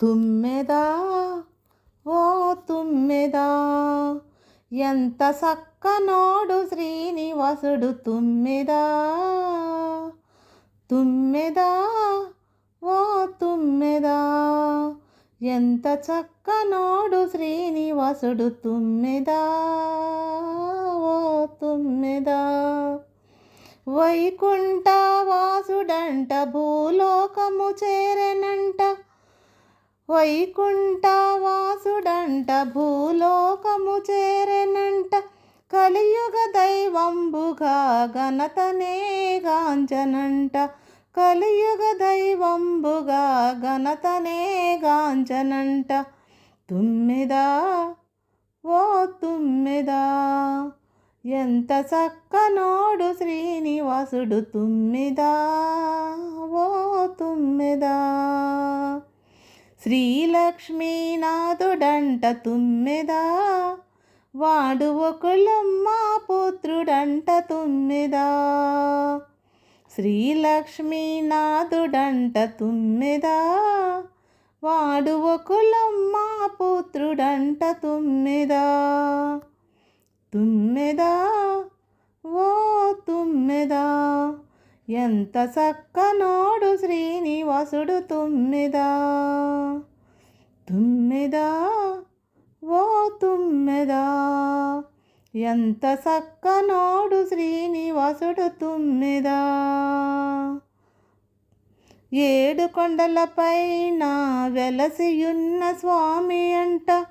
తుమ్మెదా? ఓ తుమ్మెదా? ఎంత సక్కనోడు శ్రీనివాసుడు తుమ్మెదా? తుమ్మెదా? ఓ తుమ్మెదా? ఎంత చక్కనోడు శ్రీనివాసుడు తుమ్మెదా? ఓ తుమ్మెదా? వైకుంఠవాసుడంట భూలోకము చేరనంట. వైకుంఠ వాసుడంట భూలోకము చేరెనంట. కలియుగ దైవంబుగా ఘనతనే గాంచనంట కలియుగ దైవంబుగా ఘనతనే గాంచనంట తుమ్మిదా? ఓ తుమ్మిదా? ఎంత చక్కనోడు శ్రీనివాసుడు తుమ్మిదా? ఓ తుమ్మిదా? శ్రీలక్ష్మీనాథుడంట తుమ్మెదా వాడు ఒకళ్ళమ్మ పుత్రుడంట తుమ్మెదా. శ్రీలక్ష్మీనాథుడంట తుమ్మెదా వాడు ఒకళ్ళమ్మ పుత్రుడంట తుమ్మెదా. తుమ్మెదా ఓ తుమ్మెదా. ఎంత చక్కనోడు శ్రీనివాసుడు తుమ్మెదా తుమ్మెదా ఓ తుమ్మెదా. ఎంత చక్కనోడు శ్రీనివాసుడు తుమ్మెదా. ఏడు కొండలపైన వెలసియున్న స్వామి అంట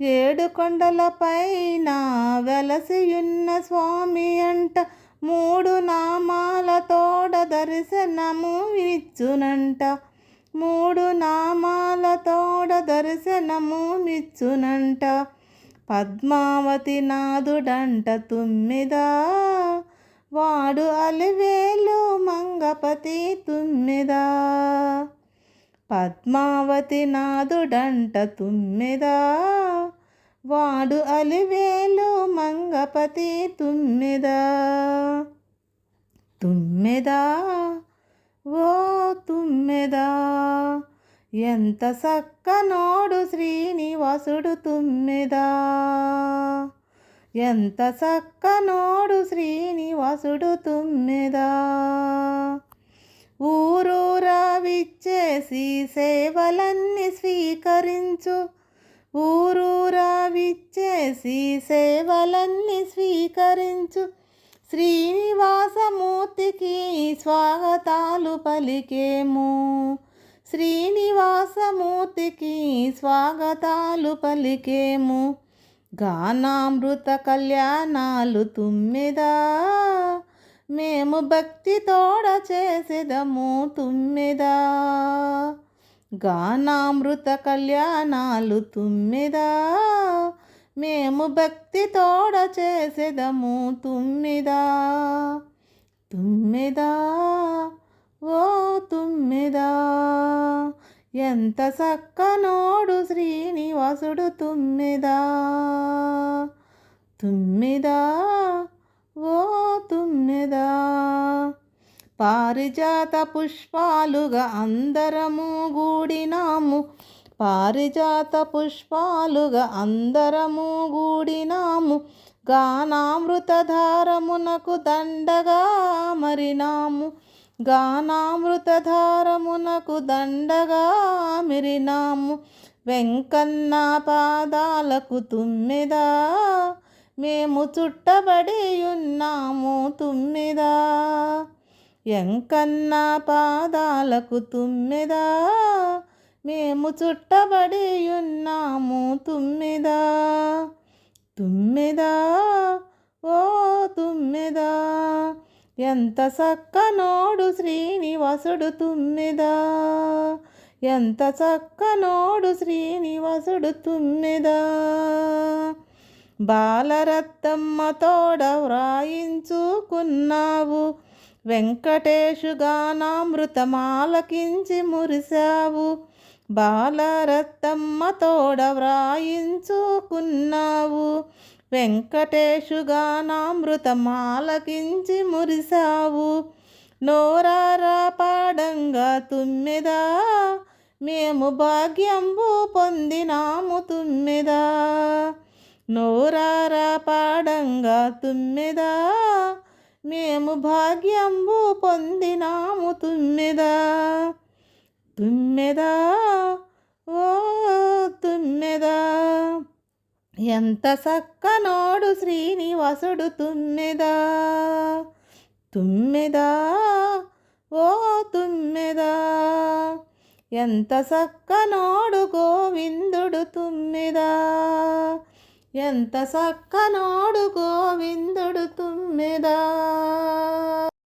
ఏడు కొండలపైన వెలసియున్న స్వామి అంట మూడు నామాల తోడ దర్శనము ఇచ్చునంట మూడు నామాల తోడ దర్శనము ఇచ్చునంట పద్మావతి నాదుడంట తుమ్మిదా. వాడు అలివేలు మంగపతి తుమ్మిదా. పద్మావతి నాదుడంట తుమ్మిదా. వాడు అలివేలు మంగపతి తుమ్మెదా. తుమ్మెదా? ఓ తుమ్మెదా? ఎంత సక్కనోడు శ్రీనివాసుడు తుమ్మెదా? ఎంత సక్కనోడు శ్రీనివాసుడు తుమ్మెదా? ఊరూరా విచ్చేసి సేవలన్నీ స్వీకరించు. ఊరూరా విచ్చేసి సేవలన్నీ స్వీకరించు. శ్రీనివాసమూర్తికి స్వాగతాలు పలికేము. శ్రీనివాసమూర్తికి స్వాగతాలు పలికేము. గానామృత కళ్యాణాలు తుమ్మిదా. మేము భక్తి తోడ చేసేదము తుమ్మిదా. గానామృత కళ్యాణాలు తుమ్మిదా. మేము భక్తి తోడ చేసేదము తుమ్మిదా. తుమ్మిదా ఓ తుమ్మిదా. ఎంత సక్కనోడు శ్రీనివాసుడు తుమ్మిదా. తుమ్మిదా ఓ తుమ్మిదా. పారిజాత పుష్పాలుగా అందరము గూడినాము. పారిజాత పుష్పాలుగా అందరము గూడినాము. గానామృతధారమునకు దండగా మరినాము. గానామృతధారమునకు దండగా మిరినాము. వెంకన్న పాదాలకు తుమ్మిదా. మేము చుట్టబడి ఉన్నాము తుమ్మిదా. ఎంకన్న పాదాలకు తుమ్మెదా? మేము చుట్టబడి ఉన్నాము తుమ్మెదా? తుమ్మెదా? ఓ తుమ్మెదా? ఎంత చక్కనోడు శ్రీనివాసుడు తుమ్మిదా? ఎంత చక్కనోడు శ్రీనివాసుడు తుమ్మెదా? బాలరత్తమ్మ తోడ వ్రాయించుకున్నావు. వెంకటేశుగానామృతమాలకించి మురిశావు. బాలరత్తమ్మ తోడ వ్రాయించుకున్నావు. వెంకటేశుగానామృతమాలకించి మురిశావు. నోరారా పాడంగా తుమ్మిదా. మేము భాగ్యంబు పొందినాము తుమ్మిదా. నోరారా పాడంగా తుమ్మెదా. మేము భాగ్యంబు పొందినాము తుమ్మెదా. తుమ్మెదా? ఓ తుమ్మెదా? ఎంత సక్కనోడు శ్రీనివాసుడు తుమ్మెదా? తుమ్మెదా? ఓ తుమ్మెదా? ఎంత సక్కనోడు గోవిందుడు తుమ్మెదా? ఎంత సక్కనోడు గోవిందుడు తుమ్మెదా.